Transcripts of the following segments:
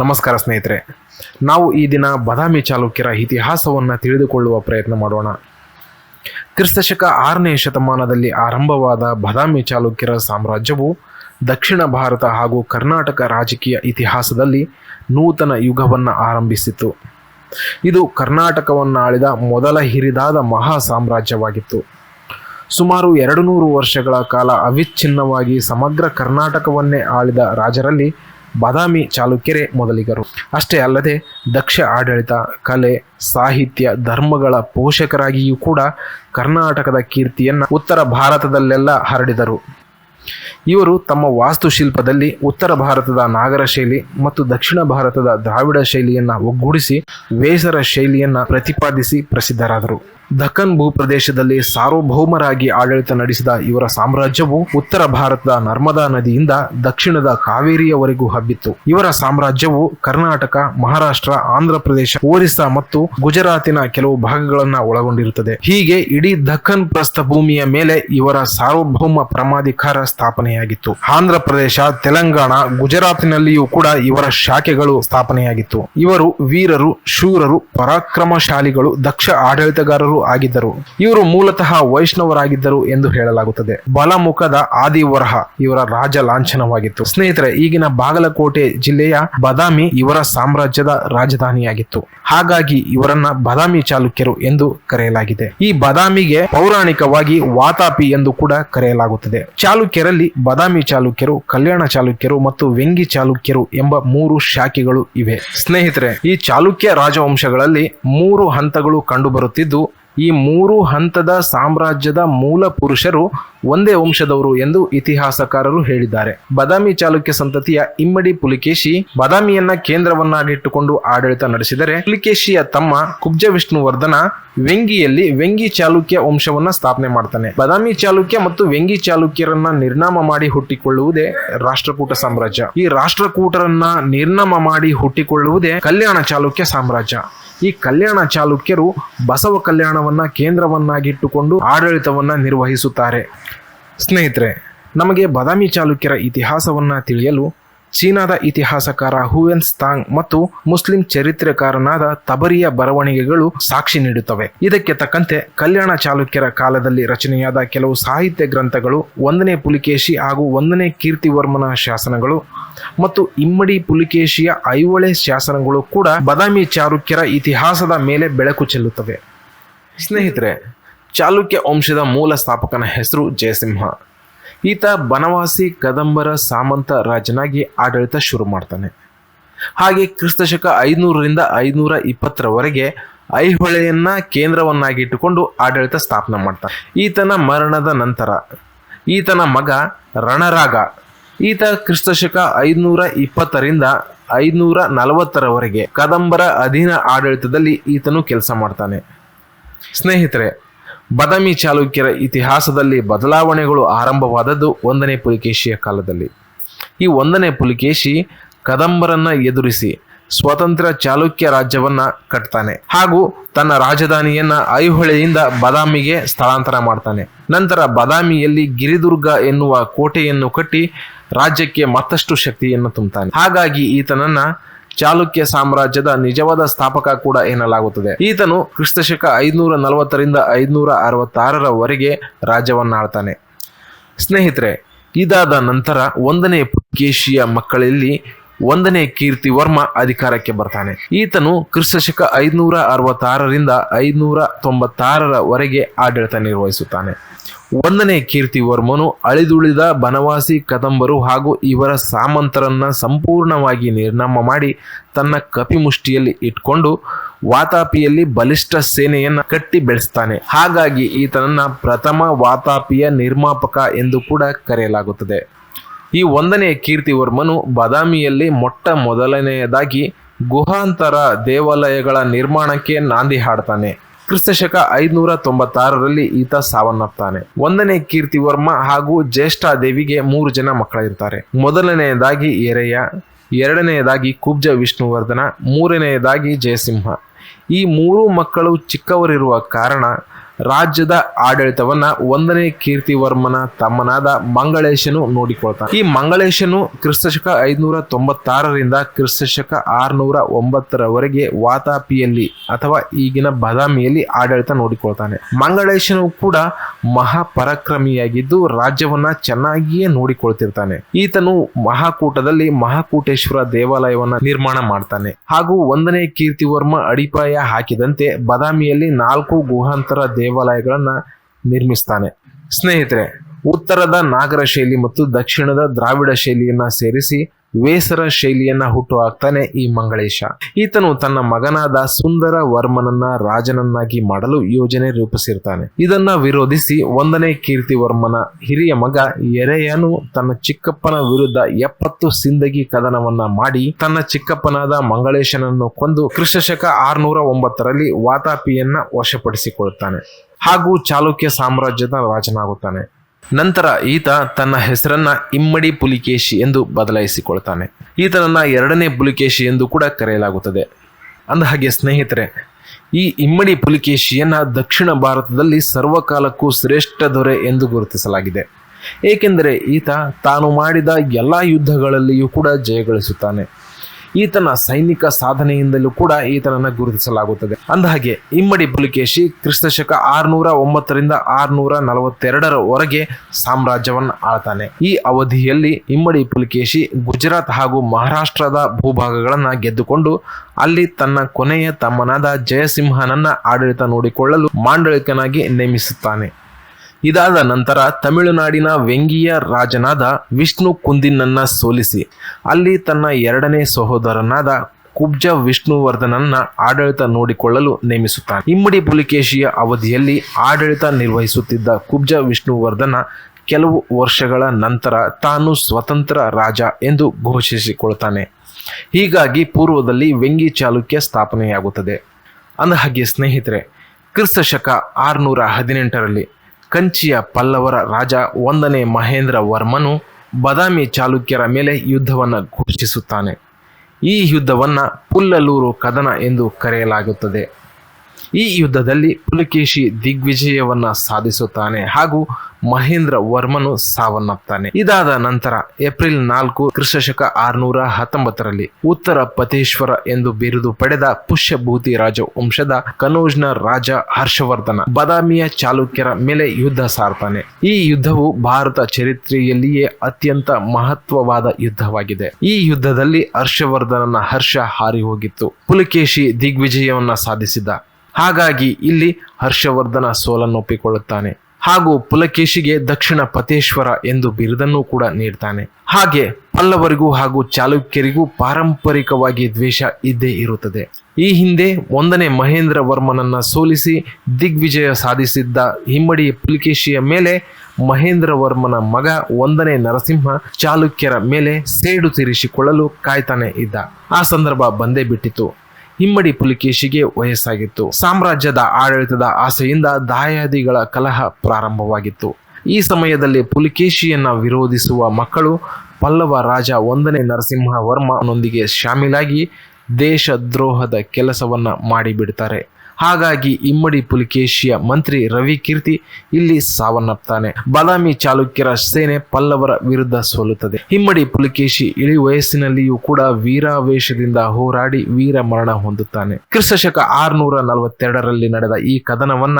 ನಮಸ್ಕಾರ ಸ್ನೇಹಿತರೆ. ನಾವು ಈ ದಿನ ಬದಾಮಿ ಚಾಲುಕ್ಯರ ಇತಿಹಾಸವನ್ನು ತಿಳಿದುಕೊಳ್ಳುವ ಪ್ರಯತ್ನ ಮಾಡೋಣ. ಕ್ರಿಸ್ತಶಕ ಆರನೇ ಶತಮಾನದಲ್ಲಿ ಆರಂಭವಾದ ಬದಾಮಿ ಚಾಲುಕ್ಯರ ಸಾಮ್ರಾಜ್ಯವು ದಕ್ಷಿಣ ಭಾರತ ಹಾಗೂ ಕರ್ನಾಟಕ ರಾಜಕೀಯ ಇತಿಹಾಸದಲ್ಲಿ ನೂತನ ಯುಗವನ್ನು ಆರಂಭಿಸಿತು ಇದು ಕರ್ನಾಟಕವನ್ನಾಳಿದ ಮೊದಲ ಹಿರಿದಾದ ಮಹಾ ಸಾಮ್ರಾಜ್ಯವಾಗಿತ್ತು. ಸುಮಾರು ಎರಡು ನೂರು ವರ್ಷಗಳ ಕಾಲ ಅವಿಚ್ಛಿನ್ನವಾಗಿ ಸಮಗ್ರ ಕರ್ನಾಟಕವನ್ನೇ ಆಳಿದ ರಾಜರಲ್ಲಿ ಬಾದಾಮಿ ಚಾಲುಕ್ಯರೇ ಮೊದಲಿಗರು. ಅಷ್ಟೇ ಅಲ್ಲದೆ ದಕ್ಷ ಆಡಳಿತ, ಕಲೆ, ಸಾಹಿತ್ಯ, ಧರ್ಮಗಳ ಪೋಷಕರಾಗಿಯೂ ಕೂಡ ಕರ್ನಾಟಕದ ಕೀರ್ತಿಯನ್ನು ಉತ್ತರ ಭಾರತದಲ್ಲೆಲ್ಲ ಹರಡಿದರು. ಇವರು ತಮ್ಮ ವಾಸ್ತುಶಿಲ್ಪದಲ್ಲಿ ಉತ್ತರ ಭಾರತದ ನಾಗರ ಶೈಲಿ ಮತ್ತು ದಕ್ಷಿಣ ಭಾರತದ ದ್ರಾವಿಡ ಶೈಲಿಯನ್ನು ಒಗ್ಗೂಡಿಸಿ ವೇಸರ ಶೈಲಿಯನ್ನು ಪ್ರತಿಪಾದಿಸಿ ಪ್ರಸಿದ್ಧರಾದರು. ದಕ್ಕನ್ ಭೂಪ್ರದೇಶದಲ್ಲಿ ಸಾರ್ವಭೌಮರಾಗಿ ಆಡಳಿತ ನಡೆಸಿದ ಇವರ ಸಾಮ್ರಾಜ್ಯವು ಉತ್ತರ ಭಾರತದ ನರ್ಮದಾ ನದಿಯಿಂದ ದಕ್ಷಿಣದ ಕಾವೇರಿಯವರೆಗೂ ಹಬ್ಬಿತ್ತು. ಇವರ ಸಾಮ್ರಾಜ್ಯವು ಕರ್ನಾಟಕ, ಮಹಾರಾಷ್ಟ್ರ ಆಂಧ್ರ ಪ್ರದೇಶ ಒರಿಸ್ಸಾ ಮತ್ತು ಗುಜರಾತಿನ ಕೆಲವು ಭಾಗಗಳನ್ನ ಒಳಗೊಂಡಿರುತ್ತದೆ. ಹೀಗೆ ಇಡೀ ದಖನ್ ಪ್ರಸ್ಥ ಭೂಮಿಯ ಮೇಲೆ ಇವರ ಸಾರ್ವಭೌಮ ಪ್ರಮಾಧಿಕಾರ ಸ್ಥಾಪನೆಯಾಗಿತ್ತು. ಆಂಧ್ರ ಪ್ರದೇಶ ತೆಲಂಗಾಣ, ಗುಜರಾತಿನಲ್ಲಿಯೂ ಕೂಡ ಇವರ ಶಾಖೆಗಳು ಸ್ಥಾಪನೆಯಾಗಿತ್ತು. ಇವರು ವೀರರು, ಶೂರರು, ಪರಾಕ್ರಮಶಾಲಿಗಳು, ದಕ್ಷ ಆಡಳಿತಗಾರರು ಆಗಿದ್ದರು. ಇವರು ಮೂಲತಃ ವೈಷ್ಣವರಾಗಿದ್ದರು ಎಂದು ಹೇಳಲಾಗುತ್ತದೆ. ಬಲಮುಖದ ಆದಿವರಹ ಇವರ ರಾಜ ಲಾಂಛನವಾಗಿತ್ತು. ಸ್ನೇಹಿತರೆ, ಈಗಿನ ಬಾಗಲಕೋಟೆ ಜಿಲ್ಲೆಯ ಬದಾಮಿ ಇವರ ಸಾಮ್ರಾಜ್ಯದ ರಾಜಧಾನಿಯಾಗಿತ್ತು. ಹಾಗಾಗಿ ಇವರನ್ನ ಬದಾಮಿ ಚಾಲುಕ್ಯರು ಎಂದು ಕರೆಯಲಾಗಿದೆ. ಈ ಬದಾಮಿಗೆ ಪೌರಾಣಿಕವಾಗಿ ವಾತಾಪಿ ಎಂದು ಕೂಡ ಕರೆಯಲಾಗುತ್ತದೆ. ಚಾಲುಕ್ಯರಲ್ಲಿ ಬದಾಮಿ ಚಾಲುಕ್ಯರು, ಕಲ್ಯಾಣ ಚಾಲುಕ್ಯರು ಮತ್ತು ವೆಂಗಿ ಚಾಲುಕ್ಯರು ಎಂಬ ಮೂರು ಶಾಖೆಗಳು ಇವೆ. ಸ್ನೇಹಿತರೆ, ಈ ಚಾಲುಕ್ಯ ರಾಜವಂಶಗಳಲ್ಲಿ ಮೂರು ಹಂತಗಳು ಕಂಡುಬರುತ್ತಿದ್ದು ಈ ಮೂರು ಹಂತದ ಸಾಮ್ರಾಜ್ಯದ ಮೂಲ ಪುರುಷರು ಒಂದೇ ವಂಶದವರು ಎಂದು ಇತಿಹಾಸಕಾರರು ಹೇಳಿದ್ದಾರೆ. ಬದಾಮಿ ಚಾಲುಕ್ಯ ಸಂತತಿಯ ಇಮ್ಮಡಿ ಪುಲಿಕೇಶಿ ಬದಾಮಿಯನ್ನ ಕೇಂದ್ರವನ್ನಾಗಿಟ್ಟುಕೊಂಡು ಆಡಳಿತ ನಡೆಸಿದರೆ ಪುಲಿಕೇಶಿಯ ತಮ್ಮ ಕುಬ್ಜ ವಿಷ್ಣುವರ್ಧನ ವೆಂಗಿಯಲ್ಲಿ ವೆಂಗಿ ಚಾಲುಕ್ಯ ವಂಶವನ್ನ ಸ್ಥಾಪನೆ ಮಾಡ್ತಾನೆ. ಬದಾಮಿ ಚಾಲುಕ್ಯ ಮತ್ತು ವೆಂಗಿ ಚಾಲುಕ್ಯರನ್ನ ನಿರ್ನಾಮ ಮಾಡಿ ಹುಟ್ಟಿಕೊಳ್ಳುವುದೇ ರಾಷ್ಟ್ರಕೂಟ ಸಾಮ್ರಾಜ್ಯ. ಈ ರಾಷ್ಟ್ರಕೂಟರನ್ನ ನಿರ್ನಾಮ ಮಾಡಿ ಹುಟ್ಟಿಕೊಳ್ಳುವುದೇ ಕಲ್ಯಾಣ ಚಾಲುಕ್ಯ ಸಾಮ್ರಾಜ್ಯ. ಈ ಕಲ್ಯಾಣ ಚಾಲುಕ್ಯರು ಬಸವ ಕಲ್ಯಾಣವನ್ನ ಕೇಂದ್ರವನ್ನಾಗಿಟ್ಟುಕೊಂಡು ಆಡಳಿತವನ್ನ ನಿರ್ವಹಿಸುತ್ತಾರೆ. ಸ್ನೇಹಿತರೆ, ನಮಗೆ ಬಾದಾಮಿ ಚಾಲುಕ್ಯರ ಇತಿಹಾಸವನ್ನು ತಿಳಿಯಲು ಚೀನಾದ ಇತಿಹಾಸಕಾರ ಹುವೆನ್ ಸ್ತಾಂಗ್ ಮತ್ತು ಮುಸ್ಲಿಂ ಚರಿತ್ರೆಕಾರನಾದ ತಬರಿಯ ಬರವಣಿಗೆಗಳು ಸಾಕ್ಷಿ ನೀಡುತ್ತವೆ. ಇದಕ್ಕೆ ತಕ್ಕಂತೆ ಕಲ್ಯಾಣ ಚಾಲುಕ್ಯರ ಕಾಲದಲ್ಲಿ ರಚನೆಯಾದ ಕೆಲವು ಸಾಹಿತ್ಯ ಗ್ರಂಥಗಳು ಒಂದನೇ ಪುಲಿಕೇಶಿ ಹಾಗೂ ಒಂದನೇ ಕೀರ್ತಿವರ್ಮನ ಶಾಸನಗಳು ಮತ್ತು ಇಮ್ಮಡಿ ಪುಲಿಕೇಶಿಯ ಐಹೊಳೆ ಶಾಸನಗಳು ಕೂಡ ಬಾದಾಮಿ ಚಾಲುಕ್ಯರ ಇತಿಹಾಸದ ಮೇಲೆ ಬೆಳಕು ಚೆಲ್ಲುತ್ತವೆ. ಸ್ನೇಹಿತರೆ ಚಾಲುಕ್ಯ ವಂಶದ ಮೂಲ ಸ್ಥಾಪಕನ ಹೆಸರು ಜಯಸಿಂಹ. ಈತ ಬನವಾಸಿ ಕದಂಬರ ಸಾಮಂತ ರಾಜನಾಗಿ ಆಡಳಿತ ಶುರು ಮಾಡ್ತಾನೆ. ಹಾಗೆ ಕ್ರಿಸ್ತಶಕ ಐನೂರರಿಂದ ಐನೂರ ಇಪ್ಪತ್ತರವರೆಗೆ ಐಹೊಳೆಯನ್ನ ಕೇಂದ್ರವನ್ನಾಗಿಟ್ಟುಕೊಂಡು ಆಡಳಿತ ಸ್ಥಾಪನೆ ಮಾಡ್ತಾನೆ. ಈತನ ಮರಣದ ನಂತರ ಈತನ ಮಗ ರಣರಾಗ. ಈತ ಕ್ರಿಸ್ತಶಕ ಐನೂರ ಇಪ್ಪತ್ತರಿಂದ ಐನೂರ ನಲವತ್ತರವರೆಗೆ ಕದಂಬರ ಅಧೀನ ಆಡಳಿತದಲ್ಲಿ ಈತನು ಕೆಲಸ ಮಾಡ್ತಾನೆ. ಸ್ನೇಹಿತರೆ ಬಾದಾಮಿ ಚಾಲುಕ್ಯರ ಇತಿಹಾಸದಲ್ಲಿ ಬದಲಾವಣೆಗಳು ಆರಂಭವಾದದ್ದು ಒಂದನೇ ಪುಲಿಕೇಶಿಯ ಕಾಲದಲ್ಲಿ. ಈ ಒಂದನೇ ಪುಲಿಕೇಶಿ ಕದಂಬರನ್ನ ಎದುರಿಸಿ ಸ್ವತಂತ್ರ ಚಾಲುಕ್ಯ ರಾಜ್ಯವನ್ನ ಕಟ್ತಾನೆ. ಹಾಗೂ ತನ್ನ ರಾಜಧಾನಿಯನ್ನ ಐಹೊಳೆಯಿಂದ ಬದಾಮಿಗೆ ಸ್ಥಳಾಂತರ ಮಾಡ್ತಾನೆ. ನಂತರ ಬದಾಮಿಯಲ್ಲಿ ಗಿರಿದುರ್ಗ ಎನ್ನುವ ಕೋಟೆಯನ್ನು ಕಟ್ಟಿ ರಾಜ್ಯಕ್ಕೆ ಮತ್ತಷ್ಟು ಶಕ್ತಿಯನ್ನು ತುಂಬುತ್ತಾನೆ ಹಾಗಾಗಿ ಈತನನ್ನ ಚಾಲುಕ್ಯ ಸಾಮ್ರಾಜ್ಯದ ನಿಜವಾದ ಸ್ಥಾಪಕ ಕೂಡ ಎನ್ನಲಾಗುತ್ತದೆ. ಈತನು ಕ್ರಿಸ್ತಶಕ ಐದುನೂರ ನಲವತ್ತರಿಂದ ಐದುನೂರ ಅರವತ್ತಾರರವರೆಗೆ ರಾಜ್ಯವನ್ನ ರಾಜ್ಯವನ್ನಾಳ್ತಾನೆ ಸ್ನೇಹಿತರೆ, ಇದಾದ ನಂತರ ಒಂದನೇ ಪುಕೇಶಿಯ ಮಕ್ಕಳಲ್ಲಿ ಒಂದನೇ ಕೀರ್ತಿವರ್ಮ ಅಧಿಕಾರಕ್ಕೆ ಬರ್ತಾನೆ. ಈತನು ಕ್ರಿಸ್ತಶಕ ಐದುನೂರ ಅರವತ್ತಾರರಿಂದ ಐನೂರ ತೊಂಬತ್ತಾರರವರೆಗೆ ಆಡಳಿತ ನಿರ್ವಹಿಸುತ್ತಾನೆ. ಒಂದನೇ ಕೀರ್ತಿವರ್ಮನು ಅಳಿದುಳಿದ ಬನವಾಸಿ ಕದಂಬರು ಹಾಗೂ ಇವರ ಸಾಮಂತರನ್ನ ಸಂಪೂರ್ಣವಾಗಿ ನಿರ್ನಾಮ ಮಾಡಿ ತನ್ನ ಕಪಿಮುಷ್ಟಿಯಲ್ಲಿ ಇಟ್ಕೊಂಡು ವಾತಾಪಿಯಲ್ಲಿ ಬಲಿಷ್ಠ ಸೇನೆಯನ್ನ ಕಟ್ಟಿ ಬೆಳೆಸ್ತಾನೆ. ಹಾಗಾಗಿ ಈತನನ್ನ ಪ್ರಥಮ ವಾತಾಪಿಯ ನಿರ್ಮಾಪಕ ಎಂದು ಕೂಡ ಕರೆಯಲಾಗುತ್ತದೆ. ಈ ಒಂದನೇ ಕೀರ್ತಿವರ್ಮನು ಬದಾಮಿಯಲ್ಲಿ ಮೊಟ್ಟ ಮೊದಲನೆಯದಾಗಿ ಗುಹಾಂತರ ದೇವಾಲಯಗಳ ನಿರ್ಮಾಣಕ್ಕೆ ನಾಂದಿ ಹಾಡ್ತಾನೆ. ಕ್ರಿಸ್ತಶಕ ಐದ್ನೂರ ತೊಂಬತ್ತಾರರಲ್ಲಿ ಈತ ಸಾವನ್ನಪ್ತಾನೆ. ಒಂದನೇ ಕೀರ್ತಿವರ್ಮ ಹಾಗೂ ಜ್ಯೇಷ್ಠ ದೇವಿಗೆ ಮೂರು ಜನ ಮಕ್ಕಳಿರ್ತಾರೆ. ಮೊದಲನೆಯದಾಗಿ ಏರಯ್ಯ, ಎರಡನೆಯದಾಗಿ ಕುಬ್ಜ ವಿಷ್ಣುವರ್ಧನ, ಮೂರನೆಯದಾಗಿ ಜಯಸಿಂಹ. ಈ ಮೂರು ಮಕ್ಕಳು ಚಿಕ್ಕವರಿರುವ ಕಾರಣ ರಾಜ್ಯದ ಆಡಳಿತವನ್ನ ಒಂದನೇ ಕೀರ್ತಿವರ್ಮನ ತಮ್ಮನಾದ ಮಂಗಳೇಶನು ನೋಡಿಕೊಳ್ತಾನೆ. ಈ ಮಂಗಳೇಶನು ಕ್ರಿಸ್ತಶಕ ಐದುನೂರ ತೊಂಬತ್ತಾರರಿಂದ ಕ್ರಿಸ್ತಶಕ ಆರುನೂರ ಒಂಬತ್ತರವರೆಗೆ ವಾತಾಪಿಯಲ್ಲಿ ಅಥವಾ ಈಗಿನ ಬದಾಮಿಯಲ್ಲಿ ಆಡಳಿತ ನೋಡಿಕೊಳ್ತಾನೆ. ಮಂಗಳೇಶನು ಕೂಡ ಮಹಾಪರಾಕ್ರಮಿಯಾಗಿದ್ದು ರಾಜ್ಯವನ್ನ ಚೆನ್ನಾಗಿಯೇ ನೋಡಿಕೊಳ್ತಿರ್ತಾನೆ. ಈತನು ಮಹಾಕೂಟದಲ್ಲಿ ಮಹಾಕೂಟೇಶ್ವರ ದೇವಾಲಯವನ್ನ ನಿರ್ಮಾಣ ಮಾಡ್ತಾನೆ. ಹಾಗೂ ಒಂದನೇ ಕೀರ್ತಿವರ್ಮ ಅಡಿಪಾಯ ಹಾಕಿದಂತೆ ಬದಾಮಿಯಲ್ಲಿ ನಾಲ್ಕು ಗುಹಾಂತರ ದೇವಾಲಯಗಳನ್ನ ನಿರ್ಮಿಸ್ತಾನೆ. ಸ್ನೇಹಿತರೆ ಉತ್ತರದ ನಾಗರ ಶೈಲಿ ಮತ್ತು ದಕ್ಷಿಣದ ದ್ರಾವಿಡ ಶೈಲಿಯನ್ನ ಸೇರಿಸಿ ವೇಸರ ಶೈಲಿಯನ್ನ ಹುಟ್ಟು ಹಾಕ್ತಾನೆ ಈ ಮಂಗಳೇಶ. ಈತನು ತನ್ನ ಮಗನಾದ ಸುಂದರ ವರ್ಮನನ್ನ ರಾಜನನ್ನಾಗಿ ಮಾಡಲು ಯೋಜನೆ ರೂಪಿಸಿರ್ತಾನೆ. ಇದನ್ನ ವಿರೋಧಿಸಿ ಒಂದನೇ ಕೀರ್ತಿವರ್ಮನ ಹಿರಿಯ ಮಗ ಎರೆಯನು ತನ್ನ ಚಿಕ್ಕಪ್ಪನ ವಿರುದ್ಧ ಎಪ್ಪತ್ತು ಸಿಂದಗಿ ಕದನವನ್ನ ಮಾಡಿ ತನ್ನ ಚಿಕ್ಕಪ್ಪನಾದ ಮಂಗಳೇಶನನ್ನು ಕೊಂದು ಕ್ರಿಸ್ತಶಕ ಆರ್ನೂರ ಒಂಬತ್ತರಲ್ಲಿ ವಾತಾಪಿಯನ್ನ ವಶಪಡಿಸಿಕೊಳ್ಳುತ್ತಾನೆ ಹಾಗೂ ಚಾಲುಕ್ಯ ಸಾಮ್ರಾಜ್ಯದ ರಾಜನಾಗುತ್ತಾನೆ. ನಂತರ ಈತ ತನ್ನ ಹೆಸರನ್ನ ಇಮ್ಮಡಿ ಪುಲಿಕೇಶಿ ಎಂದು ಬದಲಾಯಿಸಿಕೊಳ್ತಾನೆ. ಈತನನ್ನ ಎರಡನೇ ಪುಲಿಕೇಶಿ ಎಂದು ಕೂಡ ಕರೆಯಲಾಗುತ್ತದೆ. ಅಂದ ಹಾಗೆ, ಸ್ನೇಹಿತರೆ, ಈ ಇಮ್ಮಡಿ ಪುಲಿಕೇಶಿಯನ್ನ ದಕ್ಷಿಣ ಭಾರತದಲ್ಲಿ ಸರ್ವಕಾಲಕ್ಕೂ ಶ್ರೇಷ್ಠ ದೊರೆ ಎಂದು ಗುರುತಿಸಲಾಗಿದೆ. ಏಕೆಂದರೆ ಈತ ತಾನು ಮಾಡಿದ ಎಲ್ಲ ಯುದ್ಧಗಳಲ್ಲಿಯೂ ಕೂಡ ಜಯಗಳಿಸುತ್ತಾನೆ. ಈತನ ಸೈನಿಕ ಸಾಧನೆಯಿಂದಲೂ ಕೂಡ ಈತನನ್ನ ಗುರುತಿಸಲಾಗುತ್ತದೆ. ಅಂದಹಾಗೆ, ಇಮ್ಮಡಿ ಪುಲಿಕೇಶಿ ಕ್ರಿಸ್ತಶಕ ಆರ್ನೂರ ಒಂಬತ್ತರಿಂದ ಆರ್ನೂರ ನಲವತ್ತೆರಡರವರೆಗೆ ಸಾಮ್ರಾಜ್ಯವನ್ನು ಆಳ್ತಾನೆ. ಈ ಅವಧಿಯಲ್ಲಿ ಇಮ್ಮಡಿ ಪುಲಿಕೇಶಿ ಗುಜರಾತ್ ಹಾಗೂ ಮಹಾರಾಷ್ಟ್ರದ ಭೂಭಾಗಗಳನ್ನು ಗೆದ್ದುಕೊಂಡು, ಅಲ್ಲಿ ತನ್ನ ಕೊನೆಯ ತಮ್ಮನಾದ ಜಯಸಿಂಹನನ್ನ ಆಡಳಿತ ನೋಡಿಕೊಳ್ಳಲು ಮಾಂಡಳಿಕನಾಗಿ ನೇಮಿಸುತ್ತಾನೆ. ಇದಾದ ನಂತರ ತಮಿಳುನಾಡಿನ ವೆಂಗಿಯ ರಾಜನಾದ ವಿಷ್ಣು ಕುಂದಿನನ್ನ ಸೋಲಿಸಿ. ಅಲ್ಲಿ ತನ್ನ ಎರಡನೇ ಸಹೋದರನಾದ ಕುಬ್ಜ ವಿಷ್ಣುವರ್ಧನನ್ನ ಆಡಳಿತ ನೋಡಿಕೊಳ್ಳಲು ನೇಮಿಸುತ್ತಾನೆ. ಇಮ್ಮಡಿ ಪುಲಿಕೇಶಿಯ ಅವಧಿಯಲ್ಲಿ ಆಡಳಿತ ನಿರ್ವಹಿಸುತ್ತಿದ್ದ ಕುಬ್ಜ ವಿಷ್ಣುವರ್ಧನ ಕೆಲವು ವರ್ಷಗಳ ನಂತರ ತಾನು ಸ್ವತಂತ್ರ ರಾಜ ಎಂದು ಘೋಷಿಸಿಕೊಳ್ತಾನೆ ಹೀಗಾಗಿ ಪೂರ್ವದಲ್ಲಿ ವೆಂಗಿ ಚಾಲುಕ್ಯ ಸ್ಥಾಪನೆಯಾಗುತ್ತದೆ. ಅಂದ ಹಾಗೆ ಸ್ನೇಹಿತರೆ ಕ್ರಿಸ್ತ ಶಕ ಆರುನೂರ ಹದಿನೆಂಟರಲ್ಲಿ ಕಂಚಿಯ ಪಲ್ಲವರ ರಾಜ ಒಂದನೇ ಮಹೇಂದ್ರ ವರ್ಮನು ಬದಾಮಿ ಚಾಲುಕ್ಯರ ಮೇಲೆ ಯುದ್ಧವನ್ನು ಘೋಷಿಸುತ್ತಾನೆ. ಈ ಯುದ್ಧವನ್ನು ಪುಲ್ಲಲೂರು ಕದನ ಎಂದು ಕರೆಯಲಾಗುತ್ತದೆ. ಈ ಯುದ್ಧದಲ್ಲಿ ಪುಲಕೇಶಿ ದಿಗ್ವಿಜಯವನ್ನ ಸಾಧಿಸುತ್ತಾನೆ ಹಾಗೂ ಮಹೇಂದ್ರ ವರ್ಮನು ಸಾವನ್ನಪ್ತಾನೆ. ಇದಾದ ನಂತರ ಏಪ್ರಿಲ್ ನಾಲ್ಕು ಕ್ರಿಸ್ತಶಕ ಆರ್ನೂರ ಹತ್ತೊಂಬತ್ತರಲ್ಲಿ ಉತ್ತರ ಪತೇಶ್ವರ ಎಂದು ಬಿರುದು ಪಡೆದ ಪುಷ್ಯಭೂತಿ ರಾಜ ವಂಶದ ಕನೋಜ್ನ ರಾಜ ಹರ್ಷವರ್ಧನ ಬದಾಮಿಯ ಚಾಲುಕ್ಯರ ಮೇಲೆ ಯುದ್ಧ ಸಾರ್ತಾನೆ. ಈ ಯುದ್ಧವು ಭಾರತ ಚರಿತ್ರೆಯಲ್ಲಿಯೇ ಅತ್ಯಂತ ಮಹತ್ವವಾದ ಯುದ್ಧವಾಗಿದೆ. ಈ ಯುದ್ಧದಲ್ಲಿ ಹರ್ಷವರ್ಧನನ ಹರ್ಷ ಹಾರಿ ಹೋಗಿತ್ತು. ಪುಲಕೇಶಿ ದಿಗ್ವಿಜಯವನ್ನ ಸಾಧಿಸಿದ ಹಾಗಾಗಿ ಇಲ್ಲಿ ಹರ್ಷವರ್ಧನ ಸೋಲನ್ನೊಪ್ಪಿಕೊಳ್ಳುತ್ತಾನೆ ಹಾಗೂ ಪುಲಕೇಶಿಗೆ ದಕ್ಷಿಣ ಪತೇಶ್ವರ ಎಂದು ಬಿರುದನ್ನು ಕೂಡ ನೀಡ್ತಾನೆ. ಹಾಗೆ ಪಲ್ಲವರಿಗೂ ಹಾಗೂ ಚಾಲುಕ್ಯರಿಗೂ ಪಾರಂಪರಿಕವಾಗಿ ದ್ವೇಷ ಇದ್ದೇ ಇರುತ್ತದೆ. ಈ ಹಿಂದೆ ಒಂದನೇ ಮಹೇಂದ್ರ ವರ್ಮನನ್ನ ಸೋಲಿಸಿ ದಿಗ್ವಿಜಯ ಸಾಧಿಸಿದ್ದ ಹಿಮ್ಮಡಿ ಪುಲಕೇಶಿಯ ಮೇಲೆ ಮಹೇಂದ್ರ ವರ್ಮನ ಮಗ ಒಂದನೇ ನರಸಿಂಹ ಚಾಲುಕ್ಯರ ಮೇಲೆ ಸೇಡು ತೀರಿಸಿಕೊಳ್ಳಲು ಕಾಯ್ತಾನೆ ಇದ್ದ. ಆ ಸಂದರ್ಭ ಬಂದೇ ಬಿಟ್ಟಿತು. ಹಿಮ್ಮಡಿ ಪುಲಿಕೇಶಿಗೆ ವಯಸ್ಸಾಗಿತ್ತು. ಸಾಮ್ರಾಜ್ಯದ ಆಡಳಿತದ ಆಸೆಯಿಂದ ದಾಯಾದಿಗಳ ಕಲಹ ಪ್ರಾರಂಭವಾಗಿತ್ತು. ಈ ಸಮಯದಲ್ಲಿ ಪುಲಿಕೇಶಿಯನ್ನ ವಿರೋಧಿಸುವ ಮಕ್ಕಳು ಪಲ್ಲವ ರಾಜ ಒಂದನೇ ನರಸಿಂಹ ವರ್ಮನೊಂದಿಗೆ ಶಾಮೀಲಾಗಿ ದೇಶದ್ರೋಹದ ಕೆಲಸವನ್ನ ಮಾಡಿಬಿಡ್ತಾರೆ. ಹಾಗಾಗಿ ಇಮ್ಮಡಿ ಪುಲಿಕೇಶಿಯ ಮಂತ್ರಿ ರವಿ ಕೀರ್ತಿ ಇಲ್ಲಿ ಸಾವನ್ನಪ್ತಾನೆ. ಬಾದಾಮಿ ಚಾಲುಕ್ಯರ ಸೇನೆ ಪಲ್ಲವರ ವಿರುದ್ಧ ಸೋಲುತ್ತದೆ. ಇಮ್ಮಡಿ ಪುಲಿಕೇಶಿ ಇಳಿ ವಯಸ್ಸಿನಲ್ಲಿಯೂ ಕೂಡ ವೀರಾವೇಶದಿಂದ ಹೋರಾಡಿ ವೀರ ಮರಣ ಹೊಂದುತ್ತಾನೆ. ಕ್ರಿಸ್ತಶಕ ಆರ್ನೂರ ನಲವತ್ತೆರಡರಲ್ಲಿ ನಡೆದ ಈ ಕದನವನ್ನ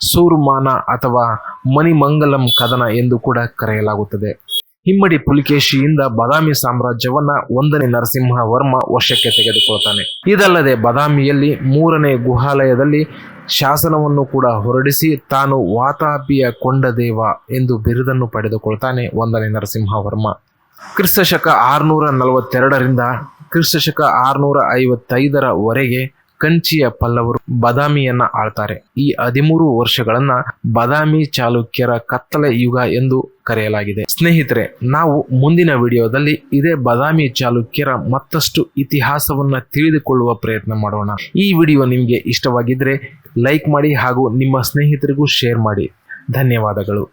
ಸೂರ್ಮಾನ ಅಥವಾ ಮಣಿಮಂಗಲಂ ಕದನ ಎಂದು ಕೂಡ ಕರೆಯಲಾಗುತ್ತದೆ. ಹಿಮ್ಮಡಿ ಪುಲಿಕೇಶಿಯಿಂದ ಬಾದಾಮಿ ಸಾಮ್ರಾಜ್ಯವನ್ನ ಒಂದನೇ ನರಸಿಂಹ ವರ್ಮ ವಶಕ್ಕೆ ತೆಗೆದುಕೊಳ್ತಾನೆ. ಇದಲ್ಲದೆ ಬಾದಾಮಿಯಲ್ಲಿ ಮೂರನೇ ಗುಹಾಲಯದಲ್ಲಿ ಶಾಸನವನ್ನು ಕೂಡ ಹೊರಡಿಸಿ ತಾನು ವಾತಾಪಿಯ ಕೊಂಡದೇವ ಎಂದು ಬಿರುದನ್ನು ಪಡೆದುಕೊಳ್ತಾನೆ ಒಂದನೇ ನರಸಿಂಹವರ್ಮ. ಕ್ರಿಸ್ತಶಕ ಆರುನೂರ ನಲವತ್ತೆರಡರಿಂದ ಕ್ರಿಸ್ತಶಕ ಆರುನೂರ ಐವತ್ತೈದರವರೆಗೆ ಕಂಚಿಯ ಪಲ್ಲವರು ಬಾದಾಮಿಯನ್ನ ಆಳ್ತಾರೆ. ಈ ಹದಿಮೂರು ವರ್ಷಗಳನ್ನ ಬಾದಾಮಿ ಚಾಲುಕ್ಯರ ಕತ್ತಲೆ ಯುಗ ಎಂದು ಕರೆಯಲಾಗಿದೆ. ಸ್ನೇಹಿತರೆ, ನಾವು ಮುಂದಿನ ವಿಡಿಯೋದಲ್ಲಿ ಇದೇ ಬಾದಾಮಿ ಚಾಲುಕ್ಯರ ಮತ್ತಷ್ಟು ಇತಿಹಾಸವನ್ನ ತಿಳಿದುಕೊಳ್ಳುವ ಪ್ರಯತ್ನ ಮಾಡೋಣ. ಈ ವಿಡಿಯೋ ನಿಮಗೆ ಇಷ್ಟವಾಗಿದ್ರೆ ಲೈಕ್ ಮಾಡಿ ಹಾಗೂ ನಿಮ್ಮ ಸ್ನೇಹಿತರಿಗೂ ಶೇರ್ ಮಾಡಿ. ಧನ್ಯವಾದಗಳು.